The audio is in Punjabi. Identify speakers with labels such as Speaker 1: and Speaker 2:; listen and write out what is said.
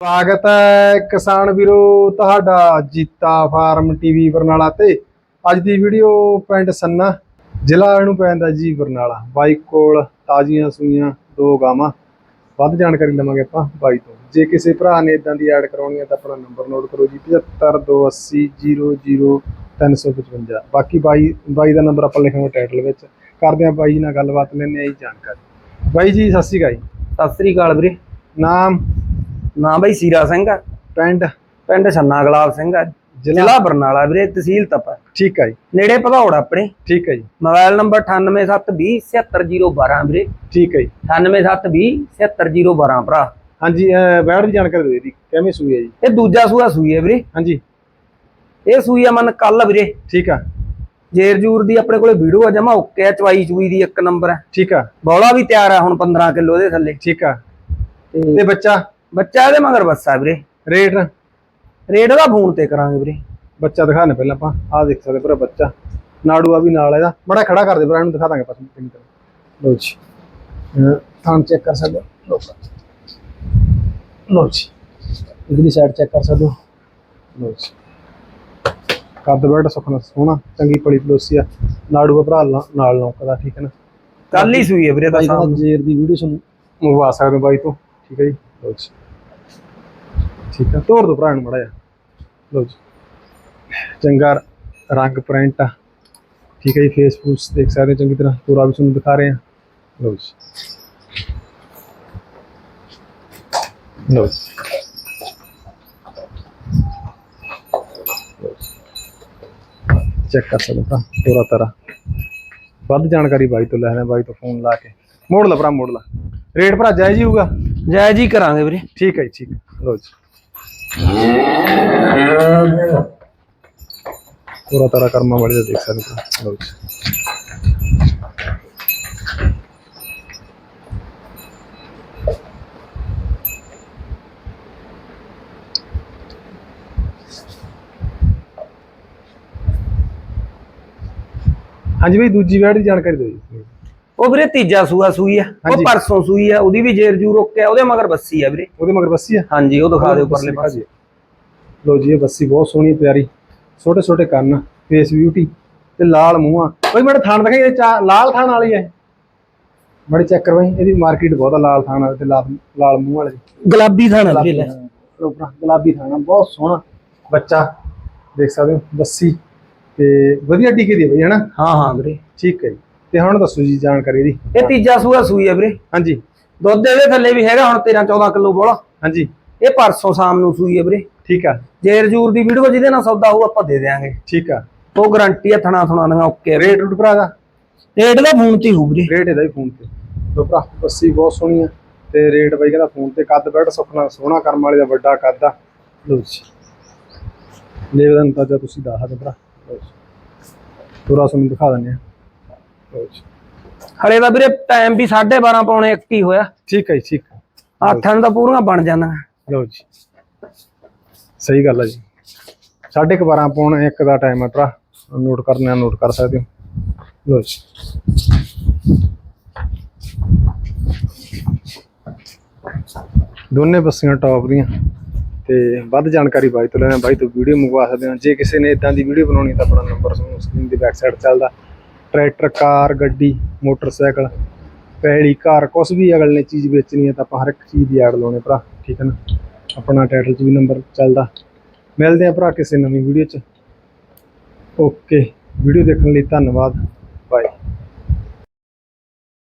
Speaker 1: ਸਵਾਗਤ ਹੈ ਕਿਸਾਨ ਵੀਰੋ ਤੁਹਾਡਾ ਜੀਤਾ ਫਾਰਮ ਟੀਵੀ ਬਰਨਾਲਾ ਤੇ। ਅੱਜ ਦੀ ਵੀਡੀਓ ਪਿੰਡ ਸੰਨਾ ਜ਼ਿਲ੍ਹਾ ਇਹਨੂੰ ਪੈਂਦਾ ਜੀ ਬਰਨਾਲਾ। ਬਾਈ ਕੋਲ ਤਾਜ਼ੀਆਂ ਸੂਈਆਂ ਦੋ ਗਾਵਾਂ। ਵੱਧ ਜਾਣਕਾਰੀ ਲਵਾਂਗੇ ਆਪਾਂ ਬਾਈ ਤੋਂ। ਜੇ ਕਿਸੇ ਭਰਾ ਨੇ ਇਦਾਂ ਦੀ ਐਡ ਕਰਾਉਣੀ ਹੈ ਤਾਂ ਆਪਣਾ ਨੰਬਰ ਨੋਟ ਕਰੋ ਜੀ 7528000355 ਬਾਕੀ ਬਾਈ ਬਾਈ ਦਾ ਨੰਬਰ ਆਪਾਂ ਲਿਖਾਂਗੇ ਟਾਈਟਲ ਵਿੱਚ। ਕਰਦੇ ਹਾਂ ਬਾਈ ਨਾਲ ਗੱਲਬਾਤ ਲੈਣੇ ਆਈ ਜਾਣਕਾਰੀ। ਬਾਈ ਜੀ ਸਤਿ ਸ਼੍ਰੀ ਅਕਾਲ ਜੀ।
Speaker 2: ਸਤਿ ਸ੍ਰੀ ਅਕਾਲ ਵੀਰੇ।
Speaker 1: ਨਾਮ?
Speaker 2: ਨਾਂ ਬਈ ਸੀਰਾ ਸਿੰਘ ਆ।
Speaker 1: ਪਿੰਡ?
Speaker 2: ਪਿੰਡ ਛੰਨਾ ਗੁਲਾਬ ਸਿੰਘ ਆ।
Speaker 1: ਜ਼ਿਲ੍ਹਾ?
Speaker 2: ਬਰਨਾਲਾ ਵੀਰੇ ਤਹਿਸੀਲ ਤਪਾ।
Speaker 1: ਠੀਕ ਹੈ ਜੀ।
Speaker 2: ਨੇੜੇ ਭਦੌੜ ਆਪਣੇ।
Speaker 1: ਠੀਕ ਹੈ ਜੀ।
Speaker 2: ਮੋਬਾਈਲ ਨੰਬਰ 9872077012 ਵੀਰੇ।
Speaker 1: ਠੀਕ ਹੈ ਜੀ।
Speaker 2: 9872077012 ਭਰਾ।
Speaker 1: ਹਾਂਜੀ ਬੈੜ ਦੀ ਜਾਣਕਾਰੀ ਦੇ ਦੀ ਕਿਵੇਂ ਸੂਈ ਹੈ ਜੀ?
Speaker 2: ਇਹ ਦੂਜਾ ਸੂਆ ਸੂਈ ਹੈ ਵੀਰੇ।
Speaker 1: ਹਾਂਜੀ।
Speaker 2: ਇਹ ਸੂਈ ਆ ਮਨ ਕੱਲ ਵੀਰੇ।
Speaker 1: ਠੀਕ ਆ।
Speaker 2: ਜੇਰ ਜੂਰ ਦੀ ਆਪਣੇ ਕੋਲੇ ਵੀਡੀਓ ਆ ਜਮਾ ਓਕੇ ਆ ਚਵਾਈ ਚੂਈ ਦੀ ਇੱਕ ਨੰਬਰ ਹੈ
Speaker 1: ਠੀਕ ਆ।
Speaker 2: ਬੌਲਾ ਵੀ ਤਿਆਰ ਆ ਹੁਣ 15 ਕਿਲੋ ਦੇ ਥੱਲੇ।
Speaker 1: ਠੀਕ ਆ।
Speaker 2: ਤੇ
Speaker 1: ਬੱਚਾ?
Speaker 2: ਬੱਚਾ ਇਹਦੇ ਮਗਰ ਬੱਸਾ ਵੀਰੇ।
Speaker 1: ਰੇਟ?
Speaker 2: ਰੇਟ ਦਾ ਫੋਨ ਤੇ ਕਰਾਂਗੇ ਵੀਰੇ।
Speaker 1: ਬੱਚਾ ਦਿਖਾਣੇ ਪਹਿਲਾਂ ਆਪਾਂ। ਆਹ ਦੇਖ ਸਕਦੇ ਭਰਾ ਬੱਚਾ। ਨਾੜੂ ਆ ਵੀ ਨਾਲ ਇਹਦਾ। ਬੜਾ ਖੜਾ ਕਰ ਦੇ ਭਰਾ ਇਹਨੂੰ ਦਿਖਾ ਦਾਂਗੇ ਆਪਾਂ ਚੰਗੀ ਤਰ੍ਹਾਂ ਲੋ ਜੀ। ਥਾਣ ਚੈੱਕ ਕਰ ਸਕਦੇ ਹੋ। ਲਓ ਜੀ। ਇਧਰਲੀ ਸਾਈਡ ਚੈੱਕ ਕਰ ਸਕਦੇ ਹੋ? ਲੋ ਜੀ। ਕੱਦ ਬੈਠ ਸੁਖਣਾ ਸੋਹਣਾ ਚੰਗੀ ਪਲੀ ਪਲੋਸੀ ਆ। ਨਾੜੂ ਆ ਭਰਾ ਨਾਲ- ਲੌਂਕਦਾ ਠੀਕ ਹੈ ਨਾ?
Speaker 2: ਕੱਲ ਹੀ ਸੂਈ ਹੈ ਵੀਰੇ
Speaker 1: ਦਾ ਜੇਰ ਦੀ ਵੀਡੀਓ ਤੁਹਾਨੂੰ ਮੰਗਵਾ ਸਕਦੇ ਬਾਈ ਤੋਂ। ਠੀਕ ਹੈ ਜੀ? ਲਓ ਜੀ। ਠੀਕ ਆ? ਤੋੜ ਦੋ ਭਰਾ ਨੂੰ ਮੜਾ ਜਾ ਲਓ ਜੀ। ਚੰਗਾ ਰੰਗ ਪ੍ਰਿੰਟ ਆ। ਠੀਕ ਹੈ ਜੀ ਫੇਸ ਫੂਸ ਦੇਖ ਸਕਦੇ ਚੰਗੀ ਤਰ੍ਹਾਂ ਪੂਰਾ ਵੀ ਤੁਹਾਨੂੰ ਦਿਖਾ ਰਹੇ ਹਾਂ ਲਓ ਜੀ। ਲਓ ਜੀ। ਚੈੱਕ ਕਰ ਸਕਦੇ ਹੋ ਪੂਰਾ ਤਰ੍ਹਾਂ। ਵੱਧ ਜਾਣਕਾਰੀ ਬਾਈ ਤੋਂ ਲੈ ਰਹੇ ਬਾਈ ਤੋਂ ਫੋਨ ਲਾ ਕੇ। ਮੋੜ ਲਾ ਭਰਾ, ਮੋੜ ਲਾ। ਰੇਟ ਭਰਾ ਜਾਇਜ਼ ਹੀ ਹੋਊਗਾ।
Speaker 2: ਜੈ ਜੀ ਕਰਾਂਗੇ ਵੀਰੇ।
Speaker 1: ਠੀਕ ਹੈ ਜੀ, ਠੀਕ ਹੈ। ਲਓ ਜੀ। ਪੂਰਾ ਤਾਰਾ ਕਰਮਾ ਵਾਲੇ ਦਾ ਦੇਖ ਸਕਦੇ ਹੋ। ਲਓ ਜੀ। ਹਾਂਜੀ ਬਈ, ਦੂਜੀ ਵੈਡ ਦੀ ਜਾਣਕਾਰੀ ਦਿਓ ਜੀ।
Speaker 2: ਉਹ ਵੀਰੇ ਤੀਜਾ ਸੂਆ ਸੂਈ ਆ ਉਹ। ਪਰਸੋਂ ਸੂਈ ਆ ਉਹਦੀ ਵੀ ਜੇਰ ਜੂ ਰੋਕਿਆ ਉਹਦੇ ਮਗਰ ਬੱਸੀ ਆ ਵੀਰੇ।
Speaker 1: ਉਹਦੇ ਮਗਰ ਬੱਸੀ ਆ?
Speaker 2: ਹਾਂਜੀ ਉਹ ਦਿਖਾ ਦਿਓ ਪਰਲੇ ਪਾਸੇ।
Speaker 1: ਲਓ ਜੀ ਇਹ ਬੱਸੀ ਬਹੁਤ ਸੋਹਣੀ ਪਿਆਰੀ। ਛੋਟੇ ਛੋਟੇ ਕੰਨ ਫੇਸ ਬਿਊਟੀ ਤੇ ਲਾਲ ਮੂੰਹਾਂ। ਬਈ ਮੇਰੇ ਥਾਣ ਦਿਖਾਈ ਇਹ ਲਾਲ ਥਾਣ ਵਾਲੀ ਹੈ ਬੜੇ ਚੈੱਕ ਕਰ ਬਈ ਇਹਦੀ ਮਾਰਕੀਟ ਬਹੁਤ ਆ ਲਾਲ ਥਾਣ ਵਾਲੀ ਤੇ ਲਾਲ ਲਾਲ ਮੂੰਹ ਵਾਲੀ।
Speaker 2: ਗੁਲਾਬੀ ਥਾਣਾ
Speaker 1: ਗੁਲਾਬੀ ਥਾਣ। ਉੱਪਰ ਗੁਲਾਬੀ ਥਾਣਾ ਬਹੁਤ ਸੋਹਣਾ ਬੱਚਾ। ਦੇਖ ਸਕਦੇ ਹੋ ਬੱਸੀ ਤੇ ਵਧੀਆ ਟੀਕੇ ਦੀ ਬਈ ਹਨਾ
Speaker 2: ਹਾਂ ਹਾਂ ਵੀਰੇ।
Speaker 1: ਠੀਕ ਹੈ ਜੀ। ਤੇ ਹੁਣ ਦੱਸੋ ਜੀ ਜਾਣਕਾਰੀ ਇਹਦੀ।
Speaker 2: ਇਹ ਤੀਜਾ ਸੂਆ ਸੂਈ ਆ ਵੀਰੇ।
Speaker 1: ਹਾਂਜੀ।
Speaker 2: ਦੁੱਧ ਇਹਦੇ ਥੱਲੇ ਵੀ ਹੈਗਾ ਹੁਣ 13 14 ਕਿਲੋ ਬੋਲਾ।
Speaker 1: ਹਾਂਜੀ।
Speaker 2: ਇਹ ਪਰਸੋਂ ਸ਼ਾਮ ਨੂੰ ਸੂਈ ਆ ਵੀਰੇ।
Speaker 1: ਠੀਕ ਆ।
Speaker 2: ਜੇਰ ਜੂਰ ਦੀ ਵੀਡੀਓ ਜਿਹਦੇ ਨਾਲ ਸੌਦਾ ਹੋਊ ਆਪਾਂ ਦੇ ਦੇਾਂਗੇ
Speaker 1: ਠੀਕ ਆ।
Speaker 2: ਉਹ ਗਾਰੰਟੀ ਆ ਥਣਾ ਥਣਾ ਦੀਆਂ ਓਕੇ
Speaker 1: ਰੇਟ ਰੂਟ ਭਰਾ ਦਾ?
Speaker 2: ਰੇਟ ਦਾ ਫੋਨ ਤੇ ਹੀ ਹੋਊ ਵੀਰੇ।
Speaker 1: ਰੇਟ ਇਹਦਾ ਹੀ ਫੋਨ ਤੇ। ਲੋ ਭਰਾ ਬੱਸੀ ਬਹੁਤ ਸੋਹਣੀ ਆ ਤੇ ਰੇਟ ਬਾਈ ਕਹਿੰਦਾ ਫੋਨ ਤੇ। ਕੱਦ ਬੈਠ ਸੁਪਨਾ ਸੋਹਣਾ ਕਰਮ ਵਾਲੇ ਦਾ ਵੱਡਾ ਕੱਦ ਆ। ਲੋ ਜੀ। ਲੈ ਦਾ ਅੰਦਾਜ਼ਾ ਤੁਸੀਂ ਦੱਸ ਸਕਦੇ ਭਰਾ। ਪੂਰਾ ਤੁਹਾਨੂੰ ਦਿਖਾ ਦਿੰਦੇ ਆ।
Speaker 2: ਹਲੇ ਦਾ ਵੀਰੇ ਟਾਈਮ ਵੀ 12:30 ਪੌਣੇ 1 ਹੀ ਹੋਇਆ।
Speaker 1: ਠੀਕ ਹੈ ਜੀ ਠੀਕ ਹੈ।
Speaker 2: ਨੂੰ ਤਾਂ ਪੂਰੀਆਂ ਬਣ ਜਾਂਦੀਆਂ
Speaker 1: ਲਓ ਜੀ। ਸਹੀ ਗੱਲ ਆ ਜੀ। ਸਾਢੇ ਕੁ 12 ਪੌਣ ਇੱਕ ਦਾ ਟਾਈਮ ਹੈ ਭਰਾ। ਨੋਟ ਕਰਨਾ ਨੋਟ ਕਰ ਸਕਦੇ ਹੋ। ਲਓ ਜੀ। ਦੋਨੇ ਬੱਸੀਆਂ ਟੌਪ ਦੀਆਂ। ਤੇ ਵੱਧ ਜਾਣਕਾਰੀ ਬਾਈ ਤੋਂ ਲੈਣਾ ਬਾਈ ਤੋਂ ਵੀਡੀਓ ਮੰਗਵਾ ਸਕਦੇ ਹੋ। ਜੇ ਕਿਸੇ ਨੇ ਇਦਾਂ ਦੀ ਵੀਡੀਓ ਬਣਾਉਣੀ ਤਾਂ ਆਪਣਾ ਨੰਬਰ ਤੁਹਾਨੂੰ ਸਕਰੀਨ ਦੀ ਬੈਕ ਸਾਈਡ ਚੱਲਦਾ। ਟਰੈਕਟਰ, ਕਾਰ, ਗੱਡੀ, ਮੋਟਰਸਾਈਕਲ ਪੈੜੀ ਘਰ, ਕੁਛ ਵੀ ਅਗਲ ਨੇ ਚੀਜ਼ ਵੇਚਣੀ ਹੈ ਤਾਂ ਆਪਾਂ ਹਰ ਇੱਕ ਚੀਜ਼ ਦੀ ਐਡ ਲਾਉਣੇ ਭਰਾ, ਠੀਕ ਹੈ ਨਾ? ਆਪਣਾ ਟਾਈਟਲ 'ਚ ਵੀ ਨੰਬਰ ਚੱਲਦਾ। ਮਿਲਦੇ ਆ ਭਰਾ ਕਿਸੇ ਨਵੀਂ ਵੀਡੀਓ 'ਚ। ਓਕੇ ਵੀਡੀਓ ਦੇਖਣ ਲਈ ਧੰਨਵਾਦ।